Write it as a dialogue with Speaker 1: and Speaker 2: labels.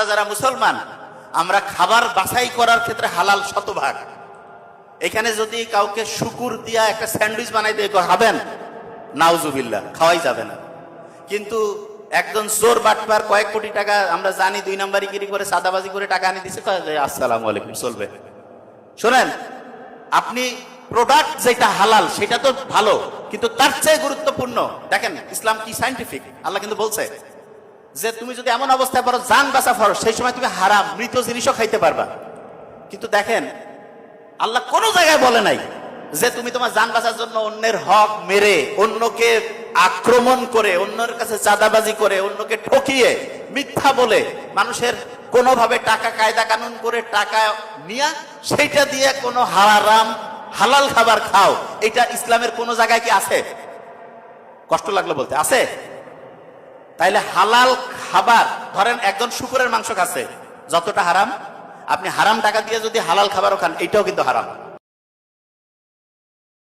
Speaker 1: আমরা যারা মুসলমান, আমরা খাবার বাছাই করার ক্ষেত্রে হালাল শতভাগ। এখানে যদি কাউকে শুকুর দিয়া একটা স্যান্ডউইচ বানাই দিয়ে খাবেন? নাউজুবিল্লা খাওয়াই যাবে না। কিন্তু একজন চোর বাটপার কয়েক কোটি টাকা, আমরা জানি দুই নাম্বারই গিরি করে সাদাবাজি করে টাকা আনি দিছে আসসালাম আলাইকুম, চলবে। শোনেন, আপনি প্রোডাক্ট যেটা হালাল, সেটা তো ভালো, কিন্তু তার চেয়ে গুরুত্বপূর্ণ, দেখেন, ইসলাম কি সাইন্টিফিক আল্লাহ কিন্তু বলছে যে তুমি যদি এমন অবস্থায় পারো জান বাঁচা ফরজ, সেই সময় তুমি হারাম, মৃত জিনিসও খাইতে পারবা। কিন্তু দেখেন, আল্লাহ কোনো জায়গায় বলে নাই যে তুমি তোমার যান বাঁচার জন্য অন্যের হক মেরে, অন্যকে আক্রমণ করে, অন্যের কাছে চাঁদাবাজি করে, অন্যকে ঠকিয়ে মিথ্যা বলে, মানুষের কোনোভাবে টাকা, কায়দা, কানুন করে টাকা নিয়া, সেইটা দিয়ে কোনো হারাম, হালাল খাবার খাও, এটা ইসলামের কোনো জায়গায় কি আছে? কষ্ট লাগল বলতে, আছে? তাইলে হালাল খাবার, ধরেন একজন শুকুরের মাংস খাচ্ছে, যতটা হারাম? আপনি হারাম টাকা দিয়ে যদি হালাল খাবারও খান এটাও কিন্তু হারাম।